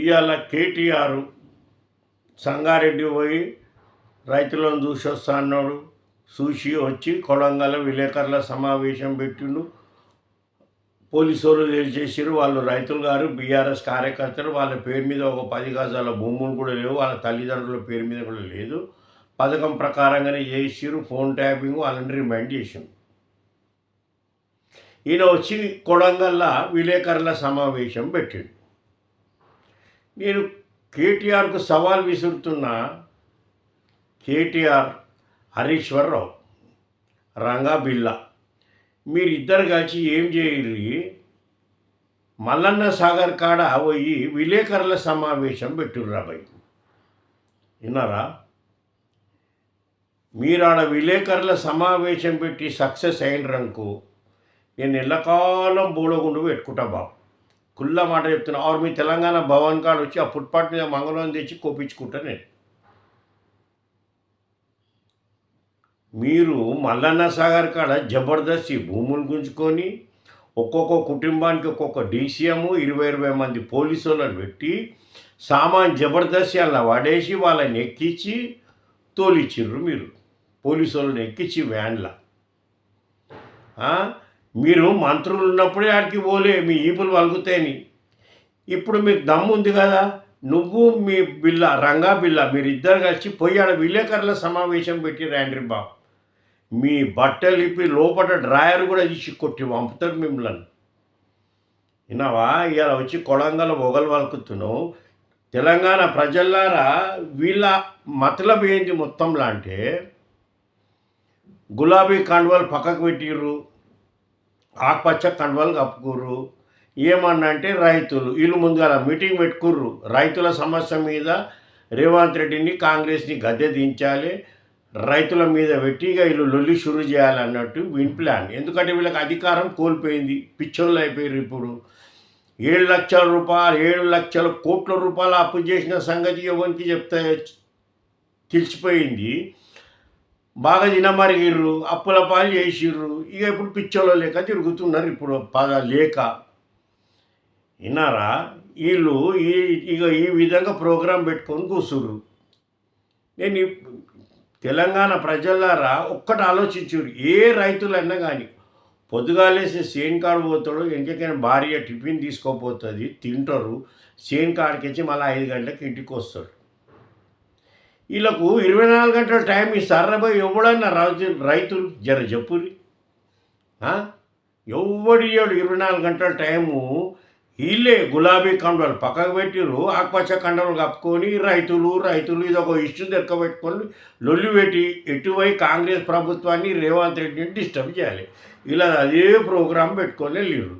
ఇవాళ కేటీఆర్ సంగారెడ్డి పోయి రైతులను చూసి వస్తా అన్నాడు. చూసి వచ్చి కొడంగల్ విలేకరుల సమావేశం పెట్టిండు. పోలీసు వాళ్ళు తెలిసేసారు వాళ్ళు రైతులు గారు బీఆర్ఎస్ కార్యకర్తలు వాళ్ళ పేరు మీద ఒక పది గజాల భూములు కూడా లేవు. వాళ్ళ తల్లిదండ్రుల పేరు మీద కూడా లేదు. పథకం ప్రకారంగానే చేసిరు ఫోన్ ట్యాపింగ్ వాళ్ళని రిమైండ్ చేసిండు. ఈయన వచ్చి కొడంగల్లా విలేకరుల సమావేశం పెట్టిండు. నేను కేటీఆర్కు సవాల్ విసురుతున్నా కేటీఆర్ హరీశ్వరరావు రంగా బిల్లా మీరిద్దరు కలిసి ఏం చేయాలి మల్లన్న సాగర్ కాడ పోయి విలేకరుల సమావేశం పెట్టుర్రా భయ్ విన్నారా? మీరు ఆడ విలేకరుల సమావేశం పెట్టి సక్సెస్ అయినరనుకో నేను ఎల్లకాలం బూడగుండు పెట్టుకుంటా బాబు. కుల్లా మాట చెప్తున్నా. ఆరు మీ తెలంగాణ భవన్ కాడ వచ్చి ఆ ఫుట్పాత్ మీద మంగళం తెచ్చి కోపించుకుంటా నేను. మీరు మల్లన్న సాగర్ కాడ జబర్దస్త్ భూములు గుంజుకొని ఒక్కొక్క కుటుంబానికి ఒక్కొక్క డీసీఎం ఇరవై ఇరవై మంది పోలీసు వాళ్ళని పెట్టి సామాన్ జబర్దస్తి అలా వాడేసి వాళ్ళని ఎక్కించి తోలిచ్చిర్రు మీరు. పోలీసు వాళ్ళని ఎక్కించి వ్యాన్లా. మీరు మంత్రులు ఉన్నప్పుడే ఆడికి పోలే మీ ఈపులు వలుగుతాయని ఇప్పుడు మీకు దమ్ము ఉంది కదా నువ్వు మీ బిల్ల రంగా బిల్ల మీరిద్దరు కలిసి పోయి ఆడ విలేకరుల సమావేశం పెట్టి రండి బాబు. మీ బట్టలు ఇప్పి లోపల డ్రాయర్ కూడా తీసి కొట్టి పంపుతారు మిమ్మల్ని. విన్నావా? ఇలా వచ్చి కొడంగల పొగలు వలుకుతున్నావు తెలంగాణ ప్రజల్లారా వీళ్ళ మతలబ్ ఏంది మొత్తంలో అంటే? గులాబీ కండువాలు పక్కకు పెట్టిర్రు. ఆకుపచ్చ కండువాలు కప్పుకుర్రు. ఏమన్నంటే రైతులు వీళ్ళు ముందుగా మీటింగ్ పెట్టుకుర్రు. రైతుల సమస్య మీద రేవంత్ రెడ్డిని కాంగ్రెస్ని గద్దె దించాలి. రైతుల మీద పెట్టి ఇక వీళ్ళు లొల్లి షురు చేయాలన్నట్టు విన్ ప్లాన్ ఎందుకంటే వీళ్ళకి అధికారం కోల్పోయింది. పిచ్చోళ్ళు అయిపోయారు ఇప్పుడు. ఏడు లక్షల రూపాయలు ఏడు లక్షల కోట్ల రూపాయలు అప్పు చేసిన సంగతి ఎవరికి చెప్తే తెలిసిపోయింది. బాగా తినమరిగిర్రు అప్పుల పాలు చేసిర్రు ఇక ఇప్పుడు పిచ్చోళ్ళ లేక తిరుగుతున్నారు ఇప్పుడు పద లేక. విన్నారా? వీళ్ళు ఈ ఇక ఈ విధంగా ప్రోగ్రాం పెట్టుకొని కూర్చుర్రు నేను తెలంగాణ ప్రజలారా ఒక్కటి ఆలోచించురు ఏ రైతులన్నా కానీ పొద్దుగాలేసి సేన్ కాడు పోతాడు ఇంకెకైనా భార్య టిఫిన్ తీసుకోపోతుంది తింటారు సేన్ కాడికి వచ్చి మళ్ళీ ఐదు గంటలకు ఇంటికి వస్తాడు వీళ్ళకు ఇరవై నాలుగు గంటల టైం ఇస్తారా పోయి ఎవడన్నా రాజు రైతులు జర చెప్పురి ఎవడి ఇరవై నాలుగు గంటల టైము? వీళ్ళే గులాబీ కండలు పక్కకు పెట్టిరు ఆకుపచ్చ కండలు కప్పుకొని రైతులు రైతులు ఇది ఒక ఇష్యూ దెక్కబెట్టుకొని లొల్లి పెట్టి ఎటువై కాంగ్రెస్ ప్రభుత్వాన్ని రేవంత్ రెడ్డిని డిస్టర్బ్ చేయాలి. ఇలా అదే ప్రోగ్రాం పెట్టుకొని వెళ్ళిరు